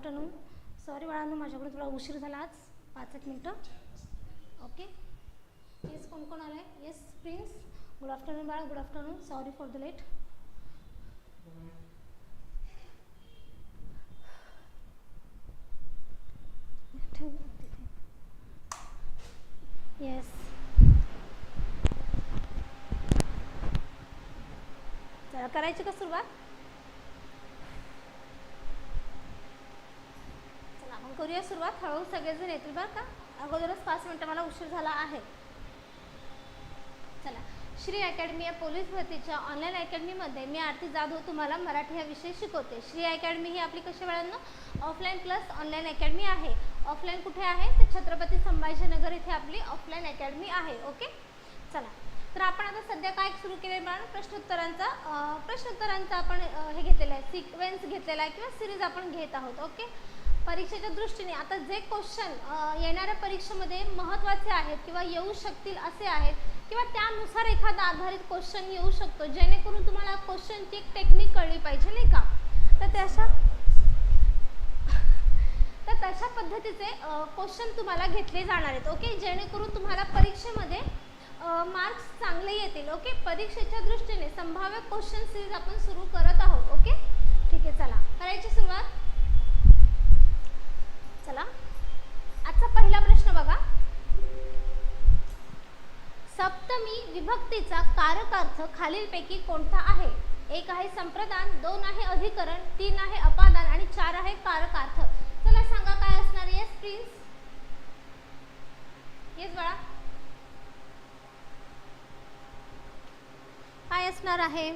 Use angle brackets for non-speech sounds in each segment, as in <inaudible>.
Afternoon sorry बाळांनो माझ्याकडून थोडा उशीर झाला आज. पाच एक मिनटं. ओके येस कोण कोण आलं आहे येस प्रिन्स गुड आफ्टरनून बाळा good afternoon sorry for the late yes करायची का सुरुवात चला आपण करूया सुरुवात हळूहळू सगळेजण येतील बरं का? अगोदरच पाच मिनटं मला उशीर झाला आहे. चला. श्री अकॅडमी या पोलीस भरतीच्या ऑनलाईन अकॅडमीमध्ये मी आरती जाधव तुम्हाला मराठी हा विषय शिकवते. श्री अकॅडमी ही आपली कशी वेळांना ऑफलाईन प्लस ऑनलाईन अकॅडमी आहे. ऑफलाईन कुठे आहे? तर छत्रपती संभाजीनगर इथे आपली ऑफलाईन अकॅडमी आहे. ओके? चला. तर आपण आता सध्या काय सुरू केले मॅडम प्रश्नोत्तरांचा प्रश्नोत्तरांचा आपण हे घेतलेलं आहे. सिक्वेन्स घेतलेला आहे किंवा सिरीज आपण घेत आहोत. ओके? परीक्षेच्या दृष्टीने. आता जे क्वेश्चन येणाऱ्या परीक्षेमध्ये महत्त्वाचे आहेत किंवा येऊ शकतील असे आहेत किंवा त्यानुसार एखादा आधारित क्वेश्चन येऊ शकतो जेणेकरून तुम्हाला क्वेश्चनची एक टेक्निक कळली पाहिजे नाही का? तर त्याच्या तर तशा पद्धतीचे क्वेश्चन तुम्हाला घेतले जाणार आहेत ओके जेणेकरून तुम्हाला परीक्षेमध्ये मार्क्स चांगले येतील ओके परीक्षेच्या दृष्टीने संभाव्य क्वेश्चन सिरीज आपण सुरू करत आहोत ओके ठीक आहे चला. करायची सुरुवात? चला. आजचा पहिला प्रश्न बघा. सप्तमी विभक्तीचा कारकार्थ खालीलपैकी कोणता आहे? एक आहे संप्रदान दोन आहे अधिकरण तीन आहे अपादान आणि चार आहे कारकार्थ. चला सांगा काय असणार येस प्लीज येस बाळा. काय असणार आहे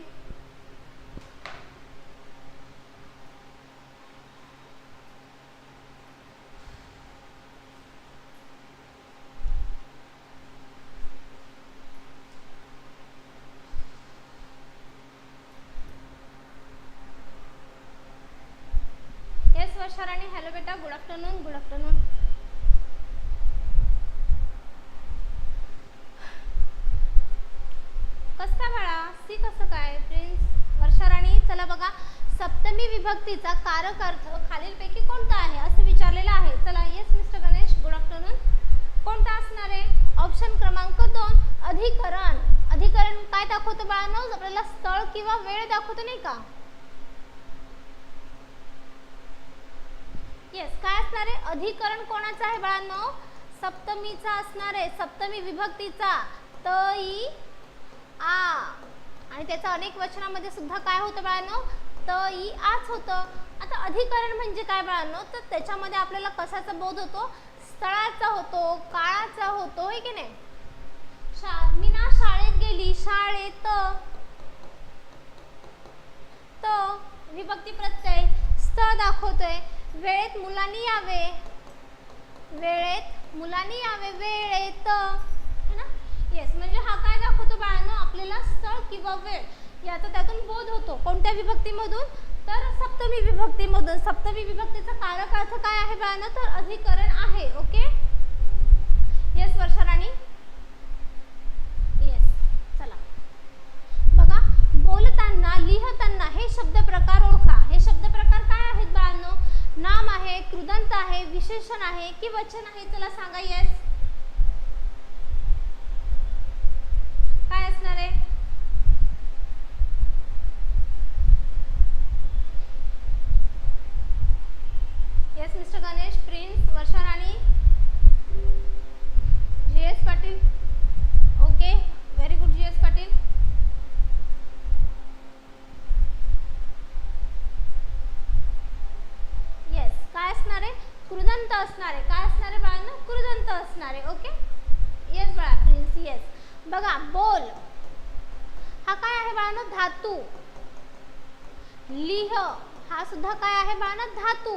येस वर्षा राणी हॅलो बेटा गुड आफ्टरनून गुड आफ्टरनून कसं काय बाळा सी कसं काय प्रिन्स वर्षा राणी चला बघा सप्तमी विभक्तीचा कारक अर्थ खालीलपैकी कोणता आहे? असं विचारलेलं आहे. चला yes mister Ganesh good afternoon कोणता असणार आहे? ऑप्शन क्रमांक दोन अधिकरण. अधिकरण काय दाखवतो बाळांनो? आपल्याला स्थळ किंवा वेळ दाखवतो नाही का? येस काय असणार आहे? अधिकरण कोणाचं आहे बाळांनो? सप्तमीचा असणार आहे. सप्तमी विभक्तीचा. त ई आ. आणि त्याचा अनेक वचनामध्ये सुद्धा काय होतं बाळांनो? होतं ई आच होतं. आता अधिकरण म्हणजे काय बाळांनो? तर त्याच्यामध्ये आपल्याला कशाचा बोध होतो? स्थळाचा होतो काळाचा होतो आहे की नाही? शा मी ना शाळेत गेली शाळेत त विभक्ती प्रत्यय स्थळ दाखवतोय. वेळेत मुलांनी यावे. वेळेत मुलांनी यावे वेळेत है ना? येस म्हणजे हा काय दाखवतो बाळांनो? आपल्याला स्थळ किंवा वेळ. याचा त्यातून बोध होतो. कोणत्या विभक्तीमधून? तर सप्तमी विभक्तीमधून. सप्तमी विभक्तीचा कारक अर्थ काय आहे बाळांना? तर अधिकरण आहे okay? Yes Varsha Rani yes चला. बघा बोलताना लिहताना हे शब्द प्रकार ओळखा. हे शब्द प्रकार काय आहेत बाळांनो? नाम आहे कृदंत आहे विशेषण आहे की वचन आहे? चला सांगा येस काय असणार आहे? Mister Ganesh Prince Varsha Rani G S Patil. Okay very good G S Patil. Yes काय असणार? आहे कृदंत असणार. आहे काय असणार आहे बाळांना? कृदंत असणार आहे ओके? येस बाळा प्रिन्स येस बघा बोल. हा काय आहे बाळांना? धातू. लिह. हा सुद्धा काय आहे बाळांना? धातू.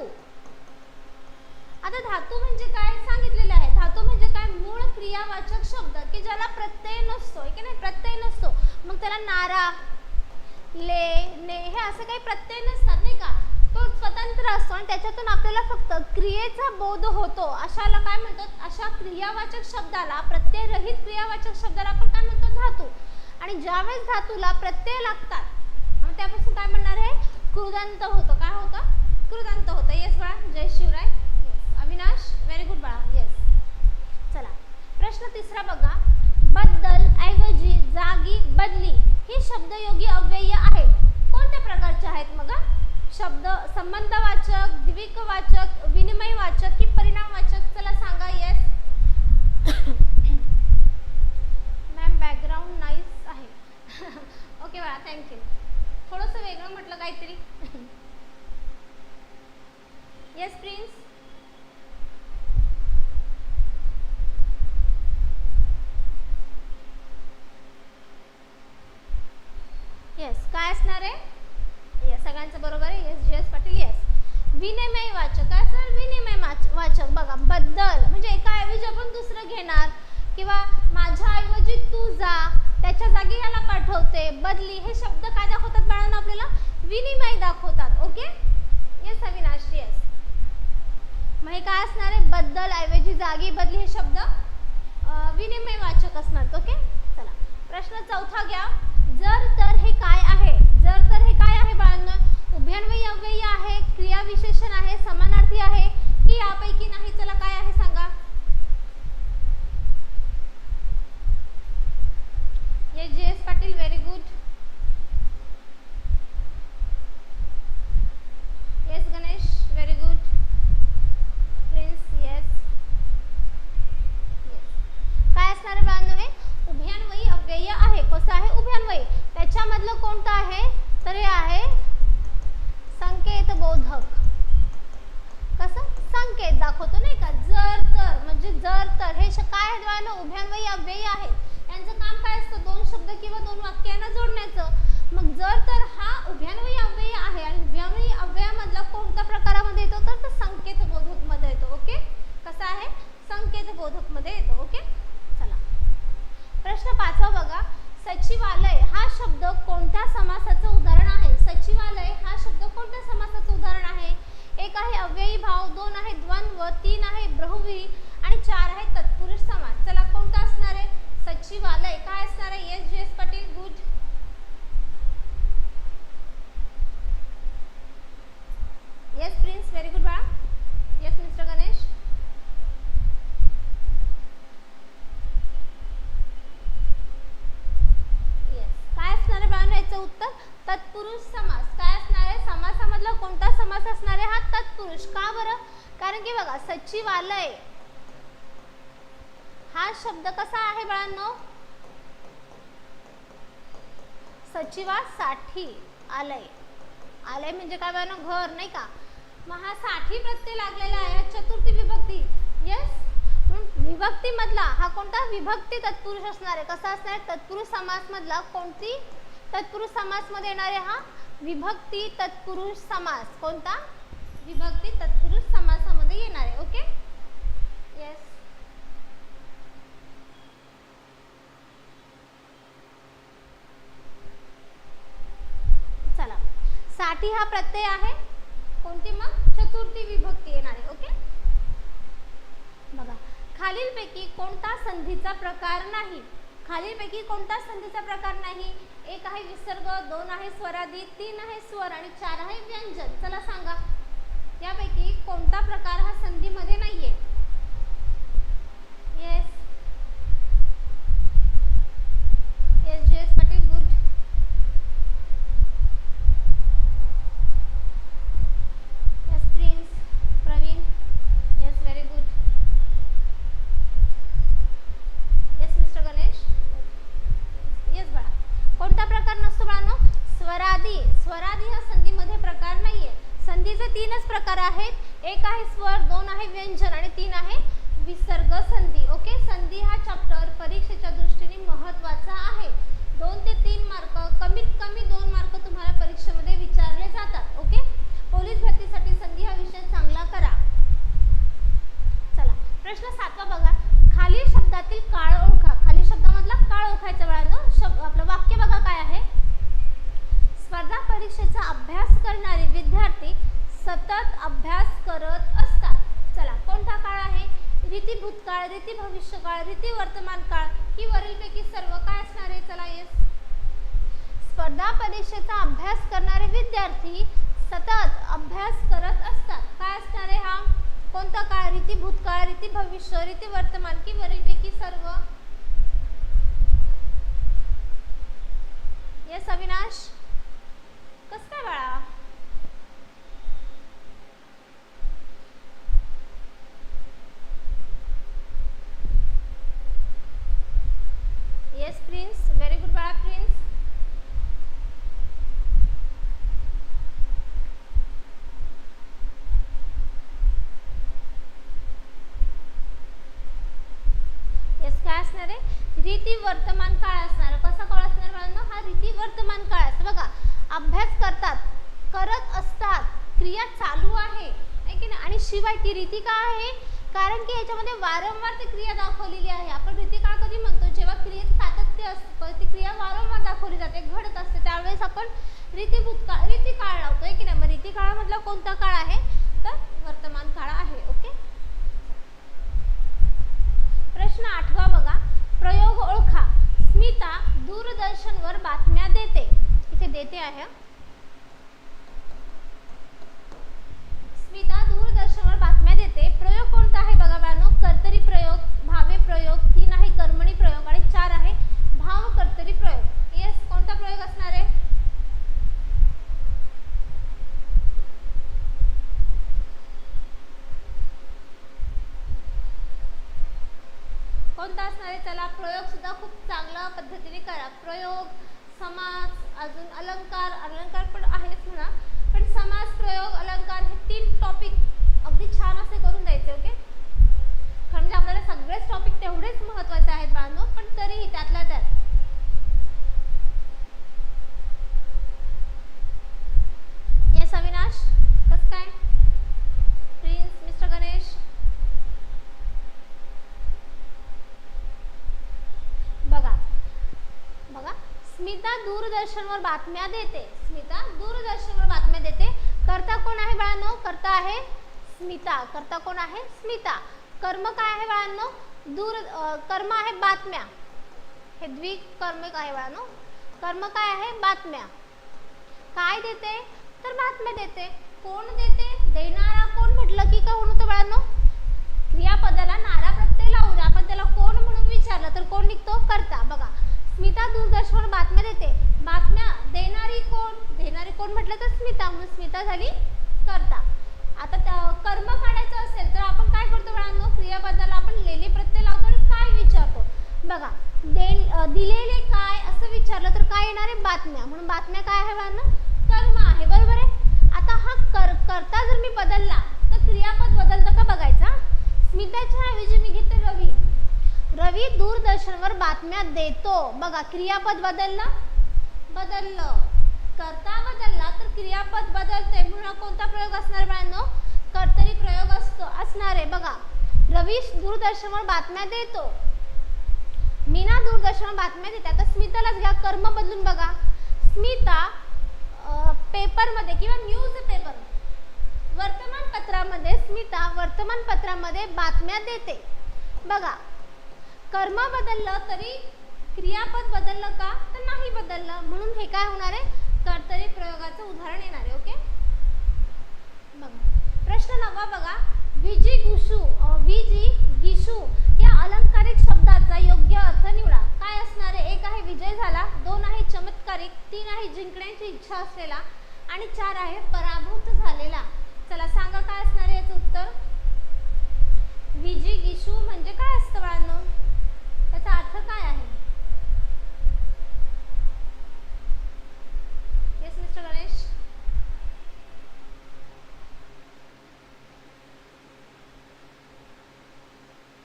आता धातू म्हणजे काय सांगितलेलं आहे? धातू म्हणजे काय? मूळ क्रियावाचक शब्द की ज्याला प्रत्यय नसतो की नाही? प्रत्यय नसतो. मग त्याला नारा ले ने हे असं काही प्रत्यय नसतात नाही का? तो स्वतंत्र असतो आणि त्याच्यातून आपल्याला फक्त क्रियेचा बोध होतो. अशाला काय म्हणतात? अशा क्रियावाचक शब्दाला प्रत्ययरहित क्रियावाचक शब्दाला आपण काय म्हणतो? धातू. आणि ज्यावेळेस धातूला प्रत्यय लागतात मग त्यापासून काय म्हणणार आहे? कृदंत होतं. काय होतं? कृतांत होतं. येस बाळा. जय Shivray yes Avinash very good बाळा येस चला प्रश्न तिसरा बघा बद्दल ऐवजी जागी बदली ही शब्दयोगी अव्यय आहेत कोणत्या प्रकारचे आहेत मग शब्द संबंधवाचक द्विकवाचक विनिमयवाचक की परिणामवाचक चला सांगा येस मॅम बॅकग्राऊंड नाईस आहे ओके बाळा थँक्यू थोडंसं वेगळं म्हटलं काहीतरी येस प्रिन्स येस काय असणार आहे येस सगळ्यांचं बरोबर आहे yes G S Patil yes विनिमय वाचक काय असणार विनिमय वाच- वाचक बघा बद्दल म्हणजे एका ऐवजी आपण दुसरं घेणार किंवा माझ्या ऐवजी तू जा त्याच्या जागी याला पाठवते. बदली. हे शब्द काय दाखवतात बाळांना आपल्याला? विनिमय दाखवतात ओके? येस अविनाश येस मग हे काय असणार आहे? बद्दल ऐवजी जागी बदली हे शब्द. विनिमय वाचक असणार ओके? चला. प्रश्न चौथा घ्या. जर तर हे काय आहे? जर तर हे काय आहे बाळांनो? उभ्यान्वयी अव्ययी आहे क्रिया विशेषण आहे समानार्थी आहे की यापैकी नाही? चला काय आहे सांगा? Yes S Patil very good yes Ganesh very good Prince yes काय असणार आहे बांधवे उभयान्वयी अव्यय आहे. कसं आहे उभयान्वयी त्याच्यामधलं कोणतं आहे? तर हे आहे संकेत बोधक. कसं? संकेत दाखवतो नाही का? जर तर. म्हणजे जर तर. हे काय आहे बाळांनो? उभयान्वयी अव्ययी आहेत यांचं काम काय असतं दोन शब्द किंवा दोन वाक्यांना जोडण्याचं. मग जर तर हा उभ्यान्वयी अव्यय आहे आणि उभ्यान्वयी अव्ययामधला कोणत्या प्रकारामध्ये येतो तर तो संकेत बोधकमध्ये येतो ओके? कसा आहे? संकेत बोधकमध्ये येतो ओके? चला. प्रश्न पाचवा बघा. सचिवालय हा शब्द कोणत्या समासाचं उदाहरण आहे? सचिवालय हा शब्द कोणत्या समासाचं उदाहरण आहे? एक आहे अव्ययी भाव दोन आहे द्वंद्व तीन आहे ब्रह्वी आणि चार आहे तत्पुरुष समास चला कोणता असणार आहे? सचिवालय काय असणार आहे? Yes G S Patil good. Yes Prince very good बाळा. येस मिस्टर गणेश येस काय असणार आहे बाळांनो? याचं उत्तर तत्पुरुष समास. काय असणार आहे? समासामधला कोणता समास असणार आहे? हा तत्पुरुष. का बरं? कारण की बघा सचिवालय हा शब्द कसा आहे बाळांनो? सचिवासाठी आलय. आलय म्हणजे काय बाळांनो? घर नाही का? मग हा साठी प्रत्यय लागलेला आहे चतुर्थी विभक्ती. येस विभक्ती मधला हा कोणता? विभक्ती तत्पुरुष असणार आहे. कसा असणार? आहे तत्पुरुष समास मधला कोणती? तत्पुरुष समासमध्ये येणार आहे हा विभक्ती तत्पुरुष समास. कोणता? विभक्ती तत्पुरुष समासामध्ये येणार. आहे ओके येस चला साठी हा प्रत्यय आहे. कोणती मग? चतुर्थी विभक्ती येणार आहे ओके? बघा खालीलपैकी कोणता संधीचा प्रकार नाही? खालीलपैकी कोणता संधीचा प्रकार नाही? एक आहे विसर्ग दोन आहे स्वरादी तीन आहे स्वर आणि चार आहे व्यंजन. चला सांगा. यापैकी कोणता प्रकार हा संधीमध्ये नाही आहे yes J S Patil good yes Prince Praveen yes very good yes mister Ganesh yes बाळा कोणता प्रकार नसतो बाळांनो स्वरादी स्वरादी हा संधीमध्ये प्रकार नाहीये संधीचे तीनच प्रकार आहेत. एक आहे स्वर दोन आहे व्यंजन आणि तीन आहे विसर्ग संधी. ओके? संधी हा चॅप्टर परीक्षेच्या दृष्टीने महत्त्वाचा आहे. दोन ते तीन मार्क कमीत कमी दोन मार्क तुम्हाला परीक्षेमध्ये विचारले जातात. ओके? पोलीस भरतीसाठी संधी हा विषय चांगला करा. चला प्रश्न सातवा बघा. खालील शब्दातील काळ ओळखा. खालील शब्दामधला काळ ओळखायचा वेळानं शब्द आपलं वाक्य बघा काय आहे. स्पर्धा परीक्षेचा अभ्यास करणारे विद्यार्थी सतत अभ्यास करत असतात. चला कोणता काळ आहे? रीती भूतकाळ रीती भविष्य काळ रीती वर्तमान काळ ही वरीलपैकी सर्व काय असणार आहे? चला येस स्पर्धा परीक्षेचा अभ्यास करणारे विद्यार्थी सतत अभ्यास करत असतात. काय असणार आहे हा? कोणता काळ? रीती भूतकाळ रीती भविष्य रीती वर्तमान की वरीलपैकी सर्व असणार आहे? रीती वर्तमान काळ असणार कसा काळ असणार बाळांनो? हा रीती वर्तमान काळ असतो. बघा अभ्यास करतात करत असतात क्रिया चालू आहे की नाही? आणि शिवाय ती रीती का आहे? कारण की याच्यामध्ये वारंवार ती क्रिया दाखवलेली आहे. आपण रीती काळ कधी म्हणतो? जेव्हा क्रियेत सातत्य असतं ती क्रिया वारंवार दाखवली जाते घडत असते. त्यावेळेस आपण रीती भूतकाळ रीती काळ लावतो. आहे की नाही? मग रीती काळामधला कोणता काळ आहे तर वर्तमान काळ आहे ओके प्रश्न आठवा बघा प्रयोग ओळखा स्मिता दूरदर्शनवर बातम्या देते. इथे देते आहे. स्मिता दूरदर्शनवर बातम्या देते. प्रयोग कोणता आहे बघा बाळांनो कर्तरी प्रयोग भावे प्रयोग तीन आहे कर्मणी प्रयोग आणि चार आहे भाव कर्तरी प्रयोग. येस कोणता प्रयोग असणार आहे? कोणता चला प्रयोग सुद्धा खूप चांगल्या पद्धतीने करा. प्रयोग समास अजून अलंकार अलंकार पण आहेच म्हणा. पण समास प्रयोग अलंकार हे तीन टॉपिक अगदी छान असे करून द्यायचे ओके खरं म्हणजे आपल्याला सगळेच टॉपिक तेवढेच महत्त्वाचे आहेत बांधव पण तरीही त्यातल्या त्यात येस अविनाश कस काय प्रिन्स मिस्टर गणेश बघा बघा स्मिता दूरदर्शनवर बातम्या देते. स्मिता दूरदर्शनवर बातम्या देते. कर्ता कोण आहे बाळांनो? कर्ता आहे स्मिता. कर्ता कोण आहे? स्मिता. कर्म काय आहे बाळांनो? दूर कर्म आहे बातम्या. हे द्विकर्मिक आहे बाळांनो. कर्म काय आहे? बातम्या. काय देते? तर बातम्या देते. कोण देते? देणारा कोण? म्हटलं की काय होतं बाळांनो? क्रियापदाला नारा प्रत्यय लावून आपण त्याला कोण म्हणून विचारलं? तर कोण निघतो? करता. बघा स्मिता दूरदर्शनवर बातम्या देणारी कोण देणारी कोण म्हटलं तर स्मिता म्हणून स्मिता झाली करता. आता कर्म काढायचं असेल तर आपण काय करतो बाळांनो? क्रियापदाला आपण लेले प्रत्यय लावतो आणि काय विचारतो? बघा दे दिलेले काय असं विचारलं तर काय येणार आहे? बातम्या. म्हणून बातम्या काय आहे बाळांनो? कर्म आहे. बरोबर आहे? आता हा कर करता जर मी बदलला तर क्रियापद बदलतं का बघायचा स्मिताच्या ऐवजी मी घेते रवी. रवी दूरदर्शनवर बातम्या देतो. बघा क्रियापद बदललं? बदललं. करता बदलला तर क्रियापद बदलते. म्हणून कोणता प्रयोग असणार बाळांनो? कर्तरी प्रयोग असतो. असणार आहे. बघा. रवीश दूरदर्शनवर बातम्या देतो. मीना दूरदर्शनवर बातम्या देते. आता स्मितालाच घ्या. कर्म बदलून बघा. स्मिता पेपरमध्ये किंवा न्यूज पेपर वर्तमानपत्रामध्ये स्मिता वर्तमानपत्रामध्ये बातम्या देते. बघा. कर्म बदललं तरी क्रियापद बदललं का? तर नाही बदललं. म्हणून हे काय होणार आहे? कर्तरी प्रयोगाचं उदाहरण येणार आहे ओके बघा. प्रश्न नववा बघा. विजी गुसू विजी गिशू या अलंकारिक शब्दाचा योग्य अर्थ निवडा. काय असणार आहे? एक आहे विजय झाला दोन आहे चमत्कारिक तीन आहे जिंकण्याची इच्छा असलेला आणि चार आहे पराभूत झालेला. चला सांगा काय असणार आहे याचं उत्तर? विजी गिसू म्हणजे काय असतं बाळांनो? त्याचा अर्थ काय आहे येस मिस्टर गणेश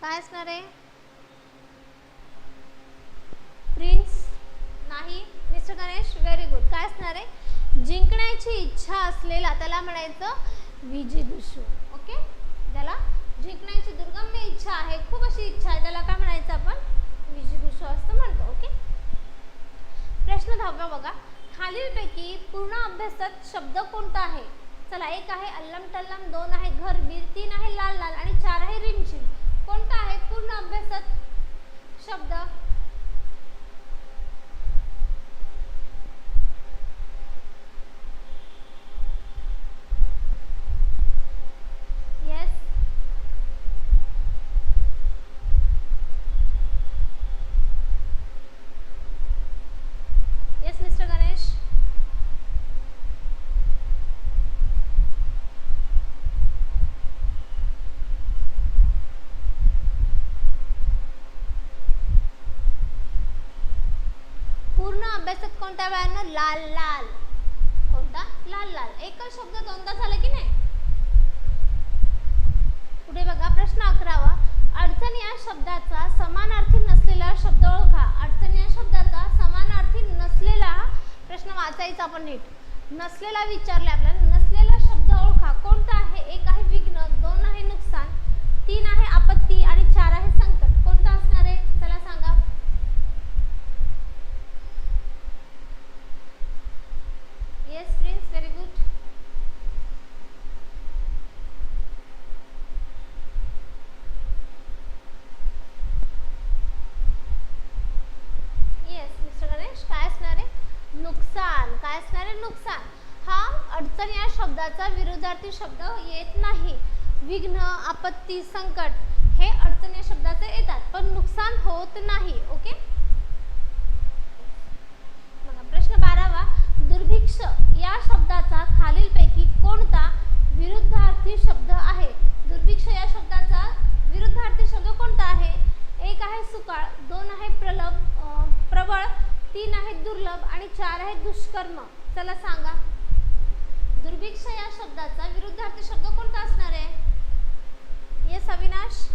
काय असणार आहे? प्रिन्स नाही. मिस्टर गणेश व्हेरी गुड काय असणार आहे? जिंकण्याची इच्छा असलेला त्याला म्हणायचं विजिगुषू ओके ज्याला जिंकण्याची दुर्गम्य इच्छा आहे खूप अशी इच्छा आहे त्याला काय म्हणायचं आपण? विजिगुषू असं म्हणतो ओके प्रश्न दहावा बघा. खालीलपैकी पूर्ण अभ्यासात शब्द कोणता आहे? चला एक आहे अल्लम टल्लम दोन आहे घरबीर तीन आहे लाल लाल आणि चार आहे रिमझिम. कोणता आहे? पूर्ण अभ्यासात शब्द येस कोणत्या बाळांनो लाल लाल. कोणता? लाल लाल. एकच शब्द दोनदा झाला की नाही? पुढे बघा प्रश्न अकरावा. अडचण या शब्दाचा समानार्थी नसलेला शब्द ओळखा. अडचण या शब्दाचा समानार्थी नसलेला प्रश्न वाचायचा आपण नीट. नसलेला विचारले आपल्याला नसलेला शब्द ओळखा. कोणता आहे? एक आहे विघ्न दोन आहे नुकसान तीन आहे आपत्ती आणि चार आहे संकट. कोणता असणार आहे? चला सांगा yes Prince very good yes mister Ganesh काय असणार आहे नुकसान काय असणार आहे नुकसान. हा अडचण या शब्दाचा विरुद्धार्थी शब्द येत नाही. विघ्न आपत्ती संकट हे अडचण या शब्दाचे येतात पण नुकसान होत नाही ओके? प्रश्न बारावा. दुर्भिक्ष या शब्दाचा खालीलपैकी कोणता विरुद्धार्थी शब्द आहे? दुर्भिक्ष या शब्दाचा विरुद्धार्थी शब्द कोणता आहे? एक आहे सुकाळ दोन आहे प्रलभ प्रबळ तीन आहे दुर्लभ आणि चार आहे दुष्कर्म. चला सांगा दुर्भिक्ष या शब्दाचा विरुद्धार्थी शब्द कोणता असणार आहे? येस अविनाश?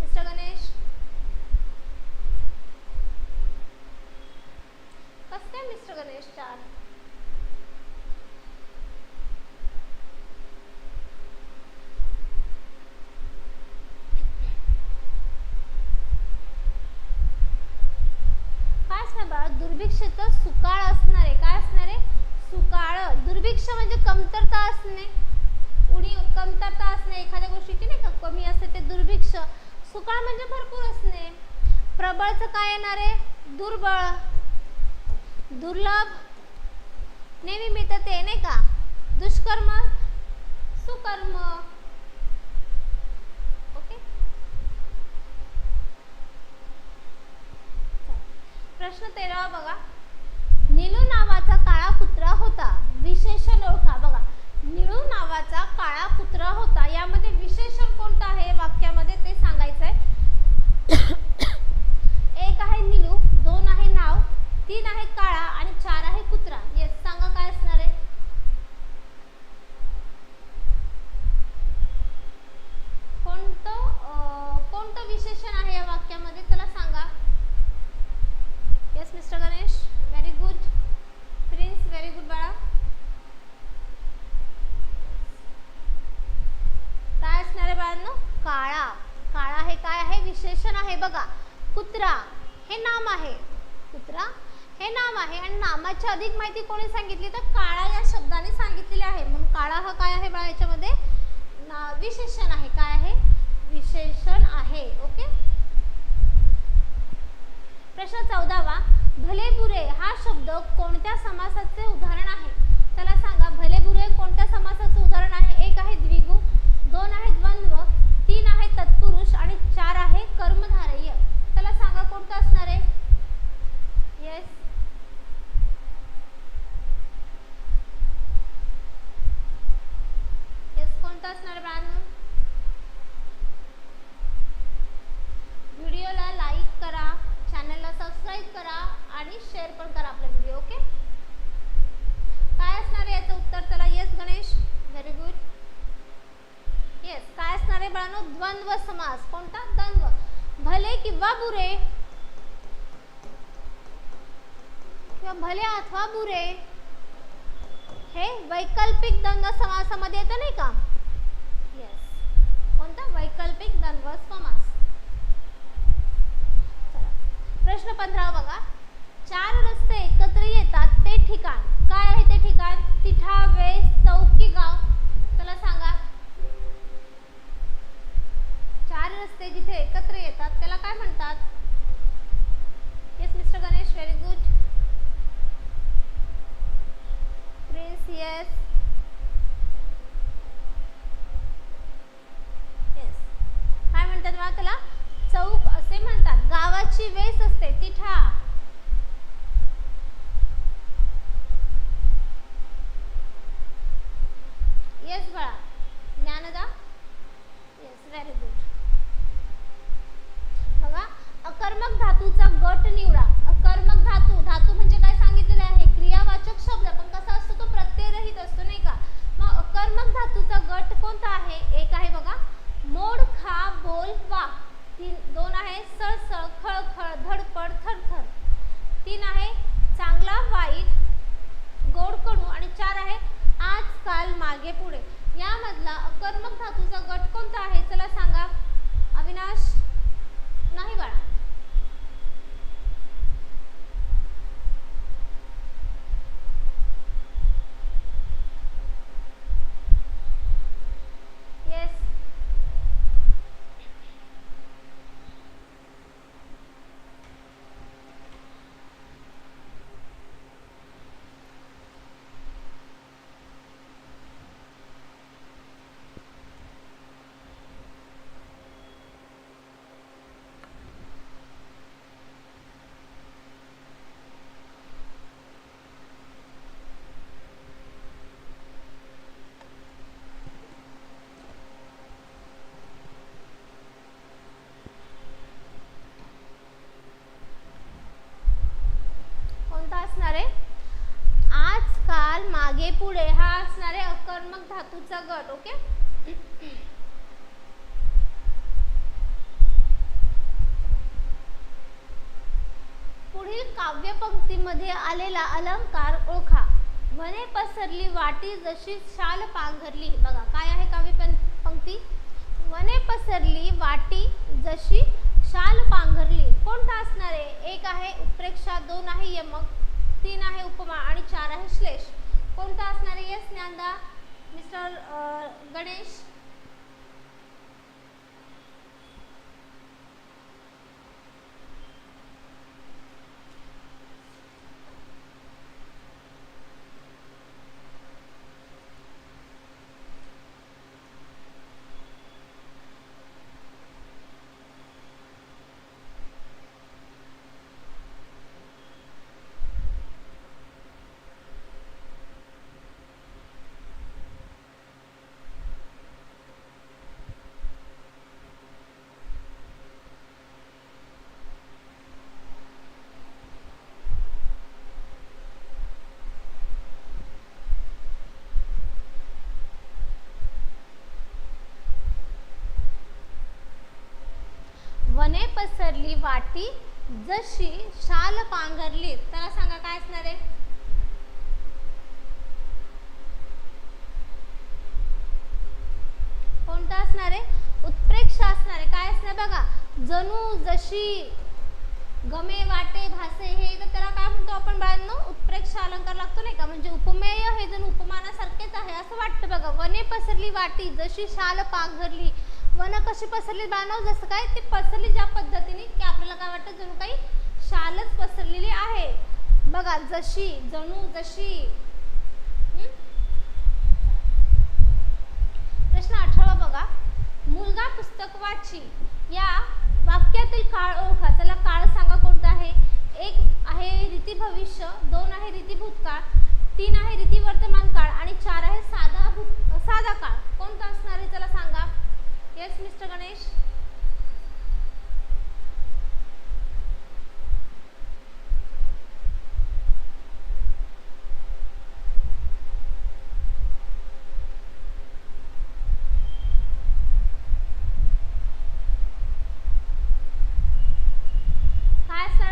मिस्टर गणेश? कसं काय मिस्टर गणेश चार? दुर्भिक्षेचा दुर्भिक्षेचं सुकाळ असतो. दुर्भिक्ष म्हणजे कमतरता असणे. उणीव कमतरता असणे एखाद्या गोष्टीची नाही का कमी असते ते दुर्भिक्ष. सुकाळ म्हणजे भरपूर असणे. प्रबळचं काय येणार आहे? दुर्बळ. दुर्लभ. नेहमी मिळतं ते नाही का? दुष्कर्म सुकर्म. ओके? प्रश्न तेरावा बघा. नीलू नावाचा काळा कुत्रा होता. विशेषण ओळखा बघा निळू नावाचा काळा कुत्रा होता. यामध्ये विशेषण कोणतं आहे? वाक्यामध्ये ते सांगायचं आहे <coughs> एक आहे निळू दोन आहे नाव तीन आहे काळा आणि चार आहे कुत्रा येस सांगा काय असणार आहे कोणतं अं, कोणतं विशेषण आहे या वाक्यामध्ये चला सांगा yes mister Ganesh very good Prince very good बाळा काय असणार आहे बाळांनो काळा काळा हे काय आहे विशेषण आहे बघा कुत्रा हे नाम आहे कुत्रा हे नाम आहे आणि नामाची अधिक माहिती कोणी सांगितली तर काळा या शब्दाने सांगितलेली आहे म्हणून काळा हा काय आहे बाळा याच्यामध्ये ना विशेषण आहे काय आहे विशेषण आहे ओके प्रश्न चौदावा भले बुरे हा शब्द कोणत्या समासाचे उदाहरण आहे चला सांगा भले बुरे कोणत्या समासाचे उदाहरण आहे एक आहे द्विगु दोन आहे द्वंद्व तीन आहे तत्पुरुष आणि चार आहे कर्मधारय चला सांगा कोणतं असणार आहे येस येस कोणतं असणार आहे बाळांनो व्हिडिओला लाईक करा चॅनलला सबस्क्राईब करा आणि शेअर पण करा आपला व्हिडिओ ओके काय असणार आहे याचं उत्तर चला yes Ganesh very good yes काय असणार आहे बाळांनो द्वंद्व समास कोणता द्वंद्व भले किंवा बुरे किंवा भले हे वैकल्पिक द्वंद्व समासामध्ये येतं नाही का? येस कोणता? वैकल्पिक द्वंद्व समास. प्रश्न पंधरा बघा. चार रस्ते एकत्र येतात ते ठिकाण. काय आहे ते ठिकाण? तिठा वेस चौकी गाव. चला सांगा. चार रस्ते जिथे एकत्र येतात त्याला काय म्हणतात? Yes mister Ganesh very good Prince yes yes काय म्हणतात बघा त्याला? चौक असे म्हणतात. गावाची वेस असते तिठा. येस बाळा. ज्ञानदा? येस व्हेरी गुड बघा अकर्मक धातूचा गट निवडा अकर्मक धातू धातू म्हणजे काय मधला अकर्मक धातूचा गट कोणता आहे चला सांगा अविनाश नाही बाळा येस कोणता असणार आहे आजकाल मागे पुढे हा असणार आहे अकर्मक धातूचा गट ओके? पुढील काव्य पंक्तीमध्ये आलेला अलंकार ओळखा. वने पसरली वाटी जशी शाल पांघरली. बघा काय आहे काव्य पंक्ती वने पसरली वाटी जशी शाल पांघरली. कोणता असणार आहे? एक आहे उत्प्रेक्षा दोन आहे यमक तीन आहे उपमा आणि चार आहे श्लेष. कोणता असणार आहे? यस ज्ञानदा मिस्टर गणेश वने पसरली जशी शाल पांघरली त्याला सांगा काय असणार आहे? कोणता असणार आहे? उत्प्रेक्ष असणार आहे. काय असणार बघा? जणू जशी गमे वाटे भासे हे तर त्याला काय म्हणतो आपण बाळांनो? उत्प्रेक्ष अलंकार लागतो नाही का? म्हणजे उपमेय हे जण उपमानासारखेच आहे. असं वाटतं बघा. वने पसरली वाटी जशी शाल पांघरली वन कशी पसरली बाणव जसं काय ती पसरली ज्या पद्धतीने की आपल्याला काय वाटतं जणू काही शालच पसरलेली आहे. बघा जशी जणू जशी. प्रश्न अठरावा बघा. मुलगा पुस्तक वाची या वाक्यातील काळ ओळखा. त्याला काळ सांगा कोणता आहे? एक आहे रीती भविष्य दोन आहे रीती भूतकाळ तीन आहे रीती वर्तमान काळ आणि चार आहे साधा भूत साधा काळ. कोणता असणार आहे त्याला सांगा? येस मिस्टर गणेश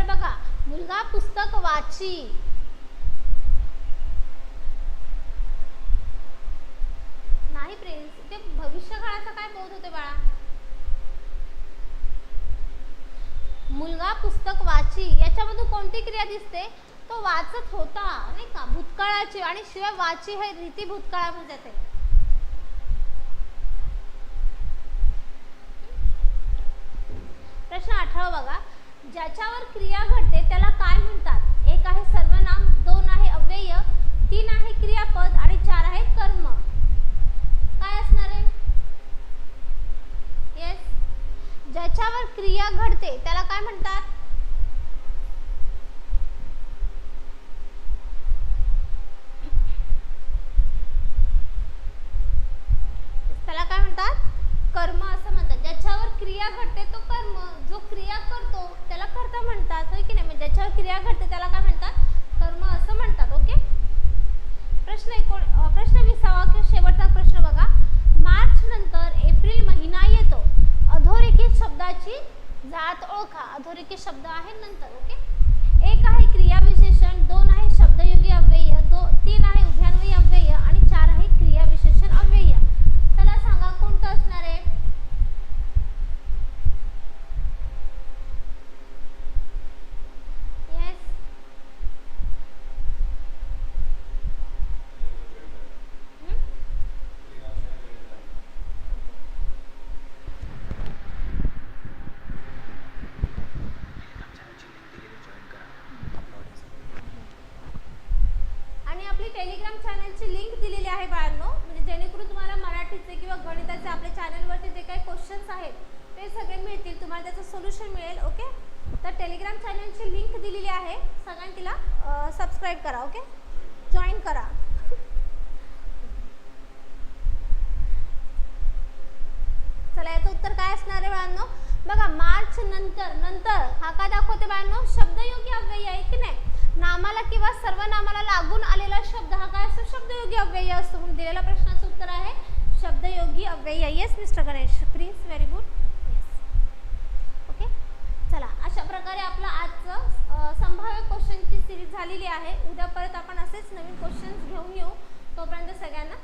बघा मुलगा पुस्तक वाची नाही प्रिन्स ते भविष्य काळाचा काय बोध होते बाळा मुलगा पुस्तक वाची याच्यामधून कोणती क्रिया दिसते? तो वाचत होता नाही का? भूतकाळाची आणि शिवाय वाची हे रीती भूतकाळामध्ये येते. प्रश्न अठरा बघा. ज्याच्यावर क्रिया घडते त्याला काय म्हणतात? एक आहे सर्वनाम दोन आहे अव्यय तीन आहे क्रियापद आणि चार आहे कर्म. काय असणार आहे येस ज्याच्यावर क्रिया घडते त्याला काय म्हणतात? त्याला काय म्हणतात? कर्म असं म्हणतात. ज्याच्यावर क्रिया घडते तो कर्म. जो क्रिया करतो त्याला कर्ता म्हणतात. होय की नाही? म्हणजे ज्याच्यावर क्रिया घडते त्याला काय म्हणतात? कर्म असं म्हणतात. ओके? प्रश्न एकोण प्रश्न विसावा किंवा शेवटचा प्रश्न बघा. मार्च नंतर एप्रिल महिना येतो. अधोरेखित शब्दाची जात ओळखा अधोरेखित शब्द आहे नंतर ओके? एक आहे क्रियाविशेषण दोन आहे शब्दयोगी अव्यय दो तीन आहे उभ्यान्वयी अव्यय आणि चार आहे क्रियाविशेषण अव्यय. चला सांगा कोणतं असणार आहे? सोल्युशन मिळेल ओके तर टेलिग्राम चॅनलची लिंक दिलेली आहे. सगळ्यांनी तिला सबस्क्राईब करा ओके जॉईन करा. चला याचं उत्तर काय असणार आहे बाळांनो? बघा मार्च नंतर नंतर हा काय दाखवते बाळांनो? शब्दयोगी अव्यय आहे की नाही? नामाला किंवा सर्वनामाला लागून आलेला शब्द हा काय असतो? शब्दयोगी अव्यय असतो. म्हणून दिलेल्या प्रश्नाचं उत्तर आहे शब्दयोगी अव्यय. Yes mister Ganesh Prince very good प्रकारे आपलं आजचं संभाव्य क्वेश्चनची सिरीज झालेली आहे. उद्या परत आपण असेच नवीन क्वेश्चन्स घेऊन येऊ. तोपर्यंत सगळ्यांना